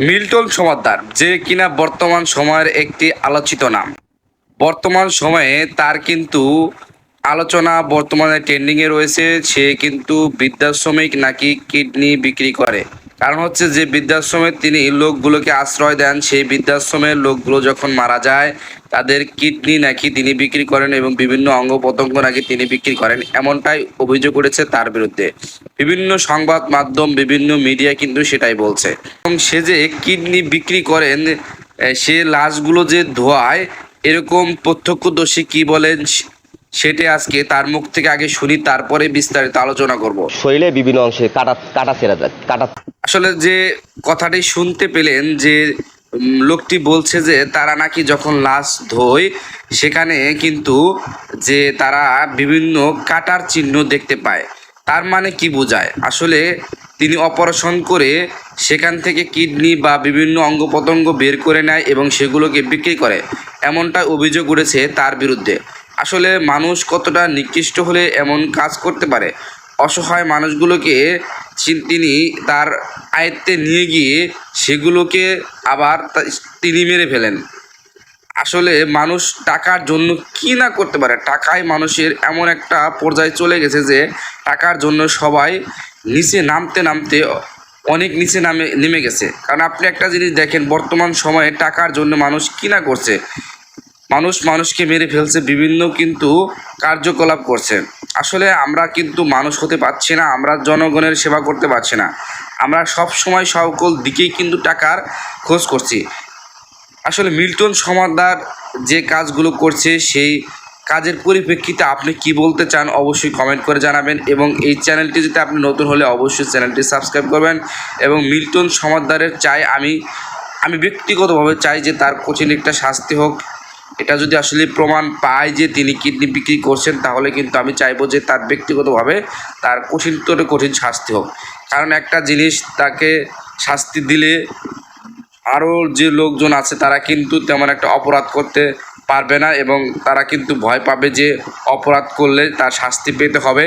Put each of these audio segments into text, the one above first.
Milton Samaddar, যে কিনা বর্তমান সময়ের একটি আলোচিত নাম। বর্তমান সময়ে তার কিন্তু আলোচনা বর্তমানে ট্রেন্ডিংয়ে রয়েছে, সে কিন্তু বৃদ্ধাশ্রমিক নাকি কিডনি বিক্রি করে। কারণ হচ্ছে যে বৃদ্ধাশ্রমে তিনি লোকগুলোকে আশ্রয় দেন, সেই বৃদ্ধাশ্রমের লোকগুলো যখন মারা যায় তাদের কিডনি নাকি তিনি বিক্রি করেন এবং বিভিন্ন অঙ্গ প্রত্যঙ্গ নাকি তিনি বিক্রি করেন এমনটাই অভিযোগ করেছে তার বিরুদ্ধে। বিভিন্ন সংবাদ মাধ্যম বিভিন্ন মিডিয়া কিন্তু সেটাই বলছে। এবং সে যে কিডনি বিক্রি করেন সে লাশগুলো যে ধোয়ায় এরকম প্রত্যক্ষদর্শী কি বলেন সেটা আজকে তার মুখ থেকে আগে শুনি তারপরে বিস্তারিত আলোচনা করব। শরীরে বিভিন্ন অংশে কাটা কাটা ছেড়া যায় কাটা আসলে যে কথাটি শুনতে পেলেন যে লোকটি বলছে যে তারা নাকি যখন লাশ ধোয়, সেখানে কিন্তু যে তারা বিভিন্ন কাটার চিহ্ন দেখতে পায়। তার মানে কি বোঝায়? আসলে তিনি অপারেশন করে সেখান থেকে কিডনি বা বিভিন্ন অঙ্গ প্রত্যঙ্গ বের করে নেয় এবং সেগুলোকে বিক্রি করে। এমনটা অভিযোগ উঠেছে তার বিরুদ্ধে। আসলে মানুষ কতটা নিকৃষ্ট হলে এমন কাজ করতে পারে? অসহায় মানুষগুলোকে তিনি তার আয়ত্তে নিয়ে গিয়ে সেগুলোকে আবার তিনি মেরে ফেলেন। আসলে মানুষ টাকার জন্য কি না করতে পারে? টাকায় মানুষের এমন একটা পর্যায়ে চলে গেছে যে টাকার জন্য সবাই নিচে নামতে নামতে অনেক নিচে নামে নেমে গেছে। কারণ আপনি একটা জিনিস দেখেন, বর্তমান সময়ে টাকার জন্য মানুষ কি না করছে? মানুষ মানুষকে মেরে ফেলছে, বিভিন্ন কিন্তু কার্যকলাপ করছে। আসলে আমরা কিন্তু মানুষ হতে পারছি না, আমরা জনগণের সেবা করতে পারছি না। আমরা সব সময় সকল দিকেই কিন্তু টাকার খোঁজ করছি। আসলে মিল্টন সমাদার যে কাজগুলো করছে, সেই কাজের পরিপ্রেক্ষিতে আপনি কি বলতে চান অবশ্যই কমেন্ট করে জানাবেন এবং এই চ্যানেলটি যদি আপনি নতুন হলে অবশ্যই চ্যানেলটি সাবস্ক্রাইব করবেন এবং মিল্টন সমাদারের চাই আমি আমি ব্যক্তিগতভাবে চাই যে তার কঠিন একটা শাস্তি হোক। এটা যদি আসলে প্রমাণ পায় যে তিনি কিডনি বিক্রি করছেন, তাহলে কিন্তু আমি চাইব যে তার ব্যক্তিগতভাবে তার কঠিনতর কঠিন শাস্তি হোক। কারণ একটা জিনিস তাকে শাস্তি দিলে আরও যে লোকজন আছে তারা কিন্তু তেমন একটা অপরাধ করতে পারবে না এবং তারা কিন্তু ভয় পাবে যে অপরাধ করলে তার শাস্তি পেতে হবে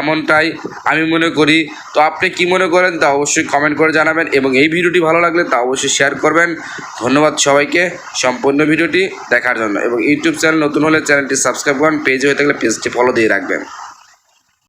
এমনটাই আমি মনে করি। তো আপনি কি মনে করেন তা অবশ্যই কমেন্ট করে জানাবেন এবং এই ভিডিওটি ভালো লাগলে তা অবশ্যই শেয়ার করবেন। ধন্যবাদ সবাইকে। সম্পূর্ণ ভিডিওটি দেখার জন্য এবং ইউটিউব চ্যানেল নতুন হলে চ্যানেলটি সাবস্ক্রাইব করুন পেজ হয়ে থাকলে পেজটি ফলো দিয়ে রাখবেন।